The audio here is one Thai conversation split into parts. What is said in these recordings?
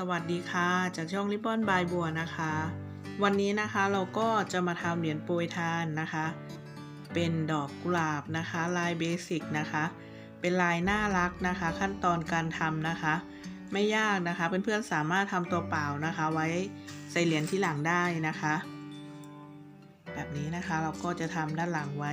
สวัสดีค่ะ จากช่องริบบอนบายบัวนะคะ วันนี้นะคะเราก็จะมาทำเหรียญโปรยทานนะคะ เป็นดอกกุหลาบนะคะ ลายเบสิกนะคะ เป็นลายน่ารักนะคะ ขั้นตอนการทำนะคะ ไม่ยากนะคะเพื่อนๆสามารถทำตัวเปล่านะคะ ไว้ใส่เหรียญที่หลังได้นะคะ แบบนี้นะคะเราก็จะทำด้านหลังไว้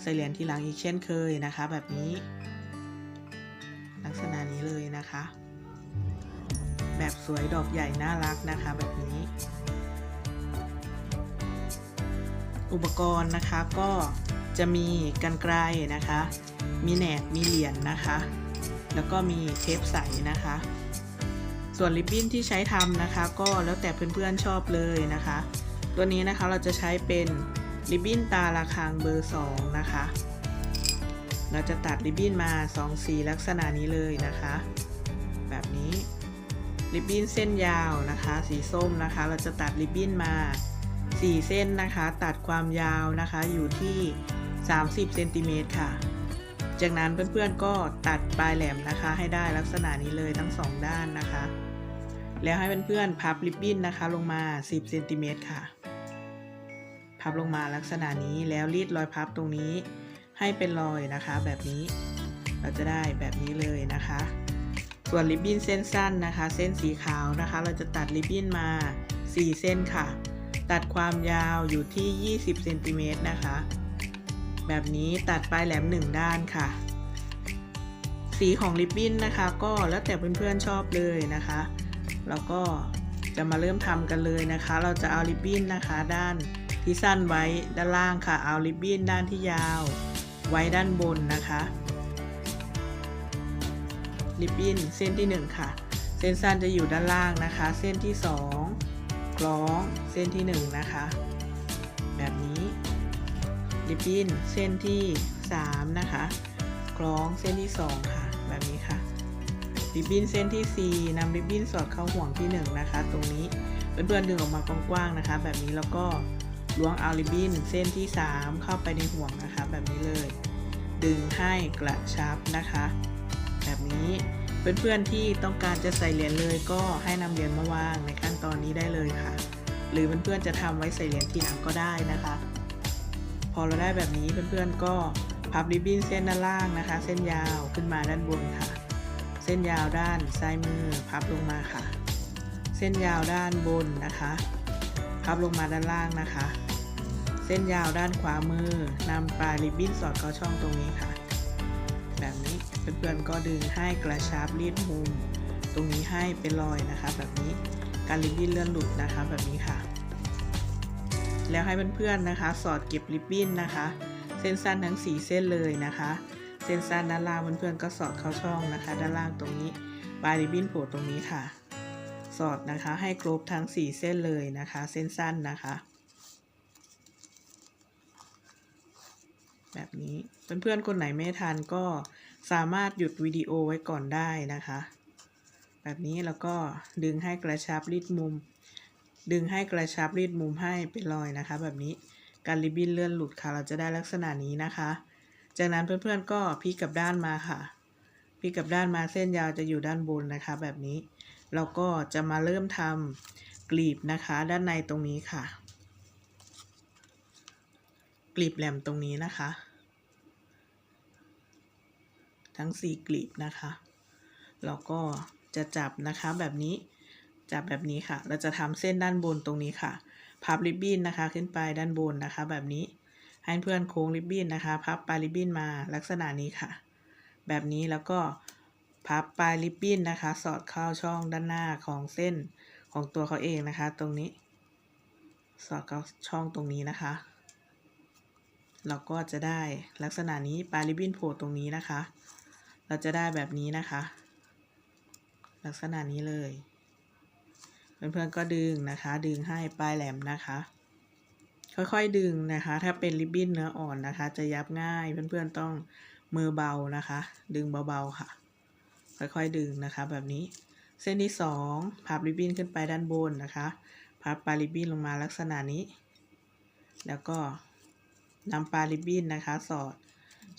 ใส่เหรียญที่หลังอีกเช่นเคยนะคะ แบบนี้ ลักษณะนี้เลยนะคะ แบบสวยดอกใหญ่น่ารักนะคะแบบนี้ อุปกรณ์นะคะก็จะมีกันไกลนะคะ มีแหนบมีเหรียญนะคะ แล้วก็มีเทปใสนะคะ ส่วนริบบิ้นที่ใช้ทำนะคะ ก็แล้วแต่เพื่อนๆชอบเลยนะคะ ตัวนี้นะคะเราจะใช้เป็นริบบิ้นตาระคังเบอร์ 2 นะคะ เราจะตัดริบบิ้นมา 2 สีลักษณะนี้เลยนะคะ แบบนี้ ริบบิ้นเส้นยาวนะคะ สีส้มนะคะ เราจะตัดริบบิ้นมา 4 เส้นนะคะ ตัดความยาวนะคะอยู่ที่ 30เซนติเมตรค่ะ จากนั้นเพื่อนๆก็ตัดปลายแหลมนะคะ ให้ได้ลักษณะนี้เลยทั้ง 2 ด้านนะคะ แล้วให้เพื่อนๆพับริบบิ้นนะคะลงมา 10เซนติเมตรค่ะ พับลงมาลักษณะนี้แล้วรีดรอยพับตรงนี้ให้เป็นรอยนะคะ แบบนี้ เราจะได้แบบนี้เลยนะคะ ส่วนริบบิ้นเส้นสั้นนะคะ เส้นสีขาวนะคะ เราจะตัดริบบิ้นมา 4 เส้นค่ะ ตัดความยาวอยู่ที่ 20เซนติเมตรนะคะ แบบนี้ตัดปลายแหลม 1 ด้านค่ะ สีของริบบิ้นนะคะ ก็แล้วแต่เพื่อนๆชอบเลยนะคะ แล้วก็จะมาเริ่มทำกันเลยนะคะ เราจะเอาริบบิ้นนะคะ ด้านที่สั้นไว้ด้านล่างค่ะ เอาริบบิ้นด้านที่ยาว ไว้ด้านบนนะคะ ริบบิ้นเส้นที่ 1 ค่ะ เส้นสั้นจะอยู่ด้านล่างนะคะ เส้นที่ 2 คล้องเส้นที่ 1 นะคะ แบบนี้ริบบิ้นเส้นที่ 3 นะคะ คล้องเส้นที่ 2 ค่ะ แบบนี้ค่ะริบบิ้นเส้นที่ 4นำริบบิ้นสอดเข้าห่วงที่ 1 นะคะ ตรงนี้เพื่อนๆดึงออกมากว้างๆนะคะ แบบนี้แล้วก็ล้วงเอาริบบิ้นเส้นที่ 3 เข้าไปในห่วงนะคะ แบบนี้เลย ดึงให้กระชับนะคะ แบบนี้ เพื่อนๆที่ต้องการจะใส่เหรียญเลยก็ให้นำเหรียญมาวางในขั้นตอนนี้ได้เลยค่ะ หรือเพื่อนๆจะทำไว้ใส่เหรียญทีหลังก็ได้นะคะ พอเราได้แบบนี้เพื่อนๆก็พับริบบิ้นเส้นด้านล่างนะคะ เส้นยาวขึ้นมาด้านบนค่ะ เส้นยาวด้านซ้ายมือพับลงมาค่ะ เส้นยาวด้านบนนะคะ พับลงมาด้านล่างนะคะ เส้นยาวด้านขวามือนำปลายริบบิ้นสอดเข้าช่องตรงนี้ค่ะ เพื่อนๆก็ดึงให้กระชับรีดมุม ตรงนี้ให้เป็นรอยนะคะ แบบนี้การริบบิ้นเลื่อนหลุดนะคะแบบนี้ค่ะ แล้วให้เพื่อนๆนะคะ สอดเก็บริบบิ้นนะคะ เส้นสั้นทั้ง 4 เส้นเลยนะคะ เส้นสั้นด้านล่างเพื่อนๆก็สอดเข้าช่องนะคะ ด้านล่างตรงนี้ปลายริบบิ้นโผล่ตรงนี้ค่ะ สอดนะคะให้ครบทั้ง 4 เส้นเลยนะคะ เส้นสั้นนะคะ แบบนี้เพื่อนๆคนไหนไม่ทันก็ สามารถหยุดวิดีโอไว้ก่อนได้นะคะ แบบนี้แล้วก็ดึงให้กระชับรีดมุม ดึงให้กระชับรีดมุมให้เป็นรอยนะคะ แบบนี้การริบบิ้นเลื่อนหลุดค่ะ เราจะได้ลักษณะนี้นะคะ จากนั้นเพื่อนๆก็พลิกกลับด้านมาค่ะพลิกกลับด้านมาเส้นยาวจะอยู่ด้านบนนะคะ แบบนี้เราก็จะมาเริ่มทำกลีบนะคะ ด้านในตรงนี้ค่ะ กลีบแหลมตรงนี้นะคะ ทั้ง 4 กลีบนะคะเราก็จะจับนะคะแบบนี้จับแบบนี้ค่ะ เราจะทำเส้นด้านบนตรงนี้ค่ะ พับริบบิ้นนะคะขึ้นไปด้านบนนะคะ แบบนี้ให้เพื่อนโค้งริบบิ้นนะคะ พับปลายริบบิ้นมาลักษณะนี้ค่ะ แบบนี้แล้วก็พับปลายริบบิ้นนะคะ สอดเข้าช่องด้านหน้าของเส้นของตัวเขาเองนะคะ ตรงนี้ สอดเข้าช่องตรงนี้นะคะเราก็จะได้ลักษณะนี้ปลายริบบิ้นโผล่ตรงนี้นะคะ เราจะได้แบบนี้นะคะ ลักษณะนี้เลย เพื่อนๆก็ดึงนะคะ ดึงให้ปลายแหลมนะคะ ค่อยๆดึงนะคะ ถ้าเป็นริบบิ้นเนื้ออ่อนนะคะ จะยับง่ายเพื่อนๆต้องมือเบานะคะ ดึงเบาๆค่ะ ค่อยๆดึงนะคะ แบบนี้ เส้นที่สองพับริบบิ้นขึ้นไปด้านบนนะคะพับปลายริบบิ้นลงมาลักษณะนี้ แล้วก็นำปลายริบบิ้นนะคะ สอด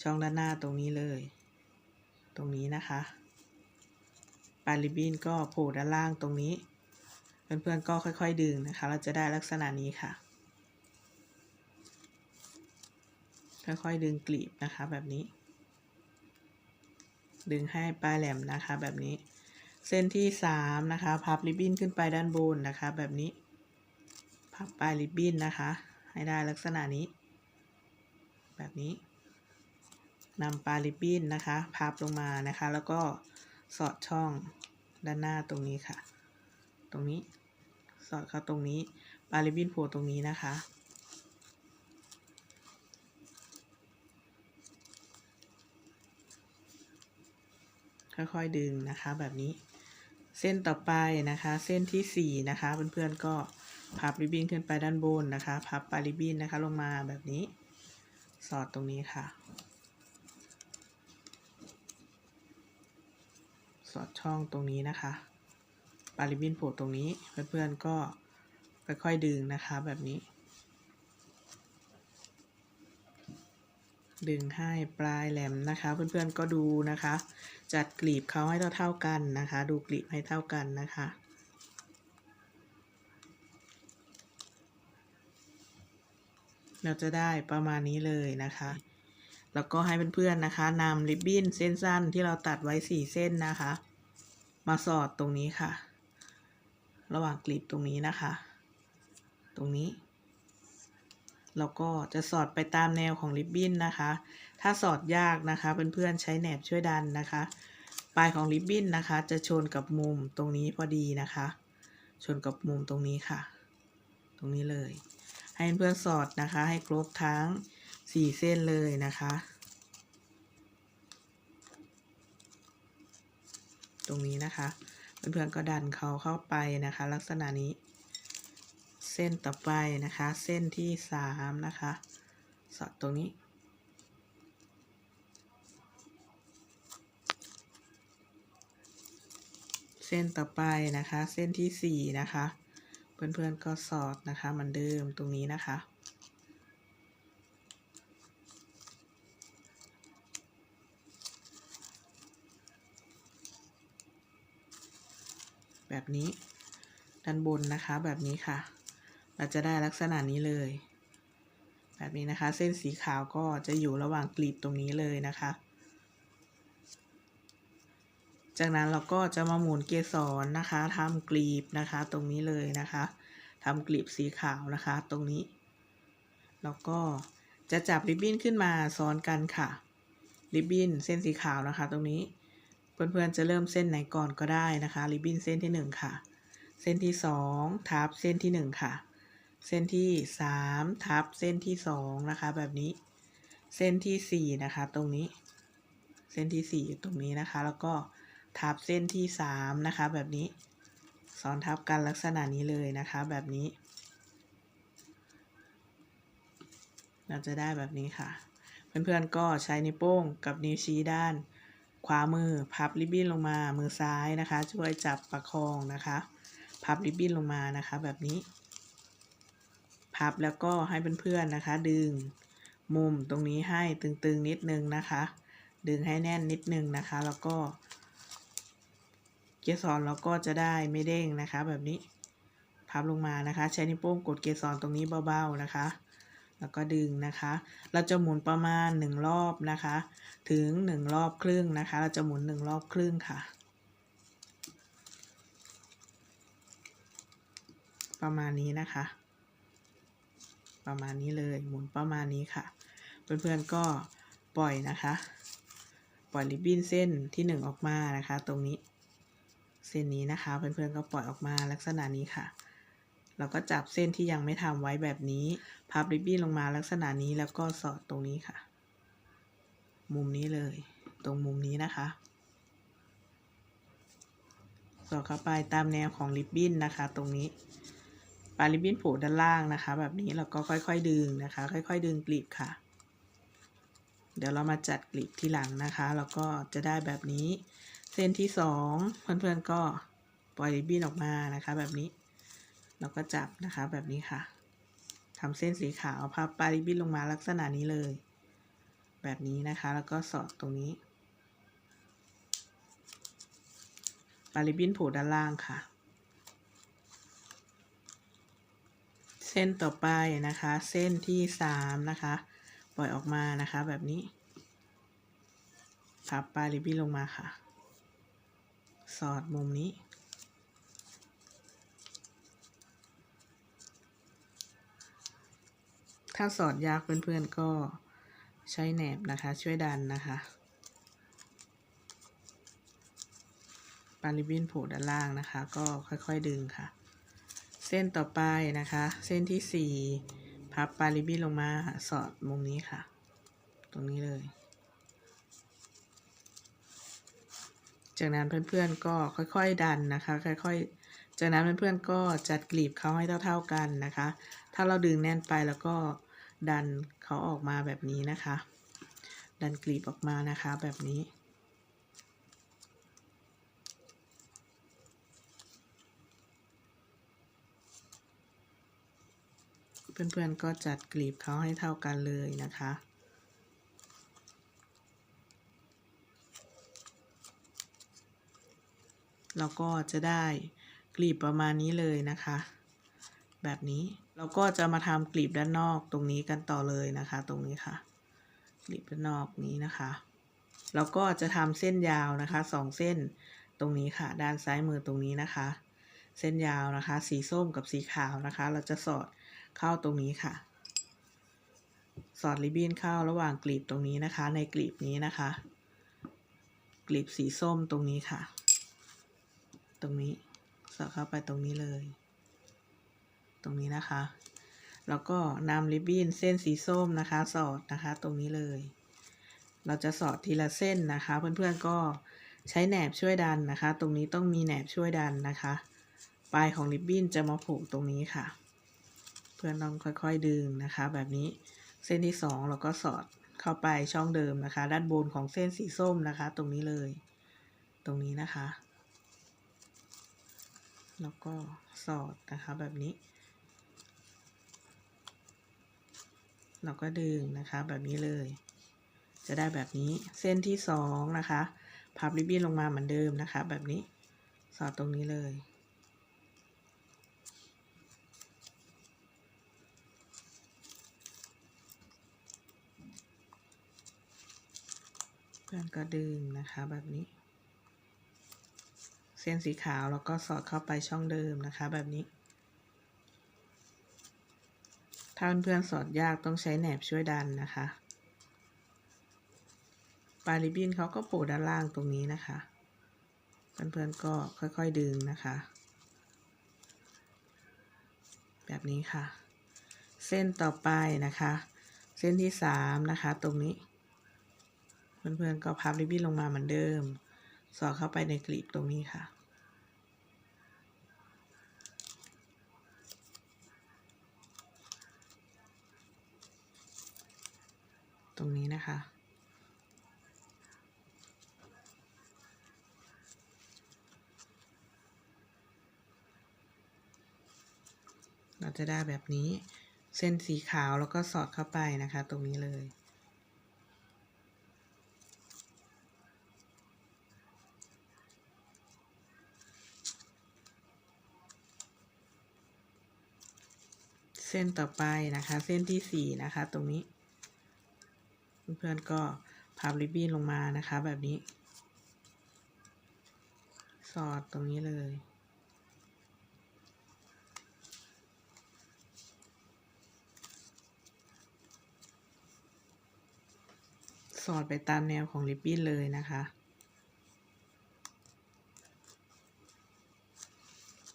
ช่องด้านหน้าตรงนี้เลย ตรงนี้นะคะปลายริบบิ้นก็โผล่ด้านล่างตรงนี้ เพื่อนๆก็ค่อยๆดึงนะคะ เราจะได้ลักษณะนี้ค่ะ ค่อยๆดึงกลีบนะคะแบบนี้ ดึงให้ปลายแหลมนะคะแบบนี้ เส้นที่สามนะคะ พับริบบิ้นขึ้นไปด้านบนนะคะ แบบนี้ พับปลายริบบิ้นนะคะ ให้ได้ลักษณะนี้ แบบนี้ นำปลายริบบิ้นนะคะพับลงมานะคะ แล้วก็สอดช่องด้านหน้าตรงนี้ค่ะ ตรงนี้สอดเข้าตรงนี้ปลายริบบิ้นโผล่ตรงนี้นะคะ ค่อยๆดึงนะคะแบบนี้เส้นต่อไปนะคะ เส้นที่สี่นะคะเพื่อนๆก็พับริบบิ้นขึ้นไปด้านบนนะคะ พับปลาริบบิ้นนะคะลงมาแบบนี้ สอดตรงนี้ค่ะ สอดช่องตรงนี้นะคะปาริบบินโผล่ตรงนี้เพื่อนๆก็ค่อยๆดึงนะคะแบบนี้ ดึงให้ปลายแหลมนะคะ เพื่อนๆก็ดูนะคะ จัดกลีบเขาให้เท่าๆกันนะคะ ดูกลีบให้เท่ากันนะคะเราจะได้ประมาณนี้เลยนะคะ แล้วก็ให้เพื่อนๆนะคะนำริบบิ้นเส้นสั้นที่เราตัดไว้สี่เส้นนะคะ มาสอดตรงนี้ค่ะ ระหว่างกลีบตรงนี้นะคะ ตรงนี้ แล้วก็จะสอดไปตามแนวของริบบิ้นนะคะ ถ้าสอดยากนะคะเพื่อนๆใช้แหนบช่วยดันนะคะ ปลายของริบบิ้นนะคะ จะชนกับมุมตรงนี้พอดีนะคะ ชนกับมุมตรงนี้ค่ะ ตรงนี้เลย ให้เพื่อนๆสอดนะคะ ให้ครบทั้งสี่เส้นเลยนะคะ ตรงนี้นะคะ เพื่อนๆก็ดันเขาเข้าไปนะคะ ลักษณะนี้ เส้นต่อไปนะคะ เส้นที่สามนะคะ สอดตรงนี้ เส้นต่อไปนะคะ เส้นที่สี่นะคะ เพื่อนๆก็สอดนะคะเหมือนเดิมตรงนี้นะคะ แบบนี้ ด้านบนนะคะแบบนี้ค่ะ เราจะได้ลักษณะนี้เลย แบบนี้นะคะ เส้นสีขาวก็จะอยู่ระหว่างกลีบตรงนี้เลยนะคะ จากนั้นเราก็จะมาหมุนเกสรนะคะทำกลีบนะคะตรงนี้เลยนะคะทำกลีบสีขาวนะคะ ตรงนี้ แล้วก็จะจับริบบิ้นขึ้นมาซ้อนกันค่ะ ริบบิ้นเส้นสีขาวนะคะ ตรงนี้ เพื่อนๆจะเริ่มเส้นไหนก่อนก็ได้นะคะ ริบบิ้นเส้นที่หนึ่งค่ะ เส้นที่สองทับเส้นที่หนึ่งค่ะ เส้นที่สามทับเส้นที่สองนะคะ แบบนี้ เส้นที่สี่นะคะ ตรงนี้ เส้นที่สี่อยู่ตรงนี้นะคะ แล้วก็ทับเส้นที่สามนะคะ แบบนี้ซ้อนทับกันลักษณะนี้เลยนะคะ แบบนี้ เราจะได้แบบนี้ค่ะ เพื่อนๆก็ใช้นิ้วโป้งกับนิ้วชี้ด้าน ขวามือพับริบบิ้นลงมามือซ้ายนะคะ ช่วยจับประคองนะคะ พับริบบิ้นลงมานะคะแบบนี้ พับแล้วก็ให้เพื่อนๆนะคะ ดึงมุมตรงนี้ให้ตึงๆนิดนึงนะคะ ดึงให้แน่นนิดนึงนะคะ แล้วก็ เกสรเราก็จะได้ไม่เด้งนะคะ แบบนี้ พับลงมานะคะ ใช้นิ้วโป้งกดเกสรตรงนี้เบาๆนะคะ แล้วก็ดึงนะคะ เราจะหมุนประมาณหนึ่งรอบนะคะ ถึงหนึ่งรอบครึ่งนะคะ เราจะหมุนหนึ่งรอบครึ่งค่ะ ประมาณนี้นะคะ ประมาณนี้เลยหมุนประมาณนี้ค่ะ เพื่อนๆก็ปล่อยนะคะ ปล่อยริบบิ้นเส้นที่หนึ่งออกมานะคะ ตรงนี้เส้นนี้นะคะเพื่อนๆก็ปล่อยออกมาลักษณะนี้ค่ะ เราก็จับเส้นที่ยังไม่ทำไว้แบบนี้พับริบบิ้นลงมาลักษณะนี้แล้วก็สอดตรงนี้ค่ะ มุมนี้เลย ตรงมุมนี้นะคะ สอดเข้าไปตามแนวของริบบิ้นนะคะ ตรงนี้ปลายริบบิ้นโผล่ด้านล่างนะคะ แบบนี้เราก็ค่อย ๆ ดึงนะคะ ค่อย ๆ ดึงกลีบค่ะ เดี๋ยวเรามาจัดกลีบที่หลังนะคะแล้วก็จะได้แบบนี้ เส้นที่สองเพื่อนๆก็ปล่อยริบบิ้นออกมานะคะ แบบนี้ เราก็จับนะคะแบบนี้ค่ะทำเส้นสีขาวพับปลายริบบิ้นลงมาลักษณะนี้เลย แบบนี้นะคะ แล้วก็สอดตรงนี้ปลายริบบิ้นผูด้านล่างค่ะ เส้นต่อไปนะคะ เส้นที่สามนะคะ ปล่อยออกมานะคะแบบนี้พับปลายริบบิ้นลงมาค่ะ สอดมุมนี้ ถ้าสอดยากเพื่อนๆก็ใช้แหนบนะคะ ช่วยดันนะคะปาริบินผูกด้านล่างนะคะ ก็ค่อยๆดึงค่ะ เส้นต่อไปนะคะ เส้นที่สี่พับปาริบบินลงมาสอดมุมนี้ค่ะ ตรงนี้เลย จากนั้นเพื่อนๆก็ค่อยๆดันนะคะ ค่อยๆจากนั้นเพื่อนๆก็จัดกลีบเขาให้เท่า ๆกันนะคะ ถ้าเราดึงแน่นไปแล้วก็ ดันเขาออกมาแบบนี้นะคะ ดันกลีบออกมานะคะแบบนี้ เพื่อนๆก็จัดกลีบเขาให้เท่ากันเลยนะคะเราก็จะได้กลีบประมาณนี้เลยนะคะ แบบนี้ เราก็จะมาทำกลีบด้านนอกตรงนี้กันต่อเลยนะคะ ตรงนี้ค่ะ กลีบด้านนอกนี้นะคะเราก็จะทำเส้นยาวนะคะสองเส้นตรงนี้ค่ะ ด้านซ้ายมือตรงนี้นะคะ เส้นยาวนะคะ สีส้มกับสีขาวนะคะ เราจะสอดเข้าตรงนี้ค่ะ สอดริบบิ้นเข้าระหว่างกลีบตรงนี้นะคะ ในกลีบนี้นะคะ กลีบสีส้มตรงนี้ค่ะ ตรงนี้สอดเข้าไปตรงนี้เลย ตรงนี้นะคะ แล้วก็นำริบบิ้นเส้นสีส้มนะคะ สอดนะคะ ตรงนี้เลย เราจะสอดทีละเส้นนะคะ เพื่อนๆก็ใช้แหนบช่วยดันนะคะ ตรงนี้ต้องมีแหนบช่วยดันนะคะ ปลายของริบบิ้นจะมาผูกตรงนี้ค่ะ เพื่อนต้องค่อยๆดึงนะคะ แบบนี้เส้นที่สองเราก็สอดเข้าไปช่องเดิมนะคะ ด้านบนของเส้นสีส้มนะคะ ตรงนี้เลย ตรงนี้นะคะ แล้วก็สอดนะคะแบบนี้ เราก็ดึงนะคะแบบนี้เลย จะได้แบบนี้เส้นที่สองนะคะพับริบบิ้นลงมาเหมือนเดิมนะคะ แบบนี้สอดตรงนี้เลยเพื่อนก็ดึงนะคะแบบนี้ เส้นสีขาวแล้วก็สอดเข้าไปช่องเดิมนะคะแบบนี้ ถ้าเพื่อนๆสอดยากต้องใช้แหนบช่วยดันนะคะ ปลายริบบิ้นเขาก็โผล่ด้านล่างตรงนี้นะคะ เพื่อนๆก็ค่อยๆดึงนะคะ แบบนี้ค่ะ เส้นต่อไปนะคะ เส้นที่สามนะคะตรงนี้ เพื่อนๆก็พับริบบิ้นลงมาเหมือนเดิม สอดเข้าไปในกลีบตรงนี้ค่ะ ตรงนี้นะคะ เราจะได้แบบนี้เส้นสีขาวแล้วก็สอดเข้าไปนะคะ ตรงนี้เลย เส้นต่อไปนะคะ เส้นที่สี่นะคะ ตรงนี้ เพื่อนๆก็พับริบบิ้นลงมานะคะแบบนี้ สอดตรงนี้เลยสอดไปตามแนวของริบบิ้นเลยนะคะ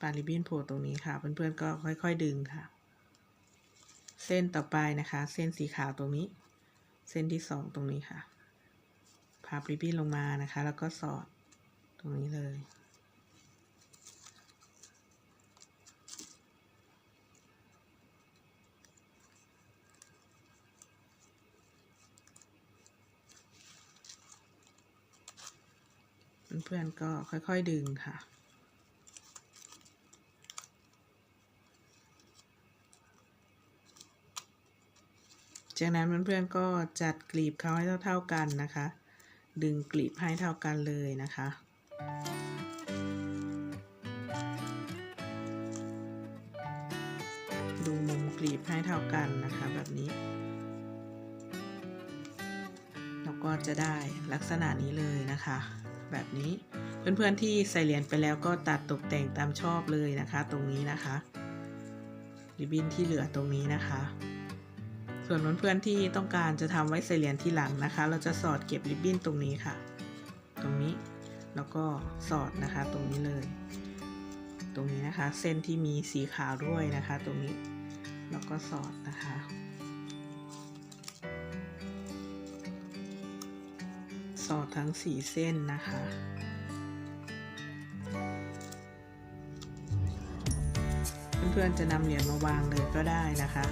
ปาริบบิ้นโผล่ตรงนี้ค่ะ เพื่อนๆก็ค่อยๆดึงค่ะ เส้นต่อไปนะคะ เส้นสีขาวตรงนี้ เส้นที่สองตรงนี้ค่ะพับริบบิ้นลงมานะคะ แล้วก็สอดตรงนี้เลย เพื่อนๆก็ค่อยๆดึงค่ะ จากนั้นเพื่อนๆก็จัดกลีบเขาให้เท่าๆกันนะคะ ดึงกลีบให้เท่ากันเลยนะคะ ดูมุมกลีบให้เท่ากันนะคะแบบนี้เราก็จะได้ลักษณะนี้เลยนะคะ แบบนี้เพื่อนๆที่ใส่เหรียญไปแล้วก็ตัดตกแต่งตามชอบเลยนะคะ ตรงนี้นะคะริบบิ้นที่เหลือตรงนี้นะคะ ส่วนเพื่อนๆที่ต้องการจะทำไว้ใส่เหรียญที่หลังนะคะ เราจะสอดเก็บริบบิ้นตรงนี้ค่ะ ตรงนี้แล้วก็สอดนะคะตรงนี้เลย ตรงนี้นะคะ เส้นที่มีสีขาวด้วยนะคะ ตรงนี้แล้วก็สอดนะคะสอดทั้งสี่เส้นนะคะเพื่อนๆจะนำเหรียญมาวางเลยก็ได้นะคะ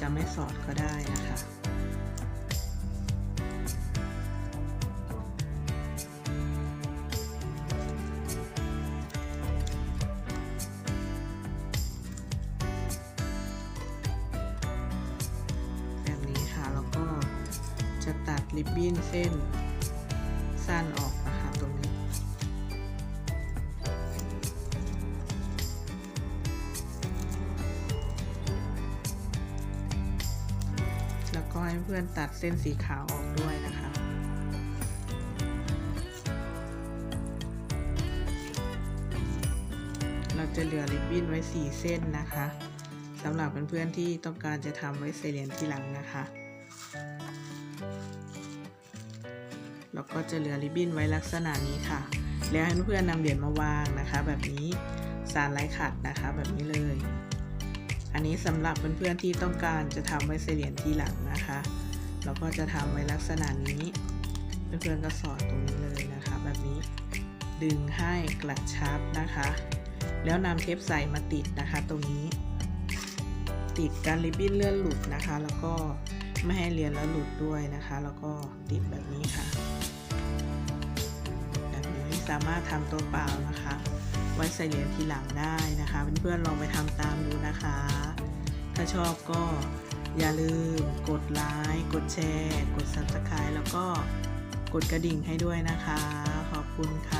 จะไม่สอดก็ได้นะคะแบบนี้ค่ะแล้วก็จะตัดริบบิ้นเส้นสั้น เส้นสีขาวออกด้วยนะคะ เราจะเหลือริบบิ้นไว้ 4 เส้นนะคะสำหรับเพื่อนๆที่ต้องการจะทำไว้ใส่เหรียญที่หลังนะคะแล้วก็จะเหลือริบบิ้นไว้ลักษณะนี้ค่ะ แล้วให้เพื่อนๆนำเหรียญมาวางนะคะ แบบนี้สารไร้ขัดนะคะ แบบนี้เลย อันนี้สำหรับเพื่อนๆที่ต้องการจะทำไว้ใส่เหรียญที่หลังนะคะ เราก็จะทำไว้ลักษณะนี้เพื่อนๆก็สอดตรงนี้เลยนะคะ แบบนี้ดึงให้กระชับนะคะ แล้วนำเทปใสมาติดนะคะ ตรงนี้ ติดกันริบบิ้นเลื่อนหลุดนะคะ แล้วก็ไม่ให้เรียนแล้วหลุดด้วยนะคะ แล้วก็ติดแบบนี้ค่ะ แบบนี้สามารถทำตัวเปล่านะคะ ไว้ใส่เหรียญทีหลังได้นะคะ เพื่อนๆลองไปทำตามดูนะคะ ถ้าชอบก็ อย่าลืมกดไลค์กดแชร์ กด subscribe แล้วก็กดกระดิ่งให้ด้วยนะคะ ขอบคุณค่ะ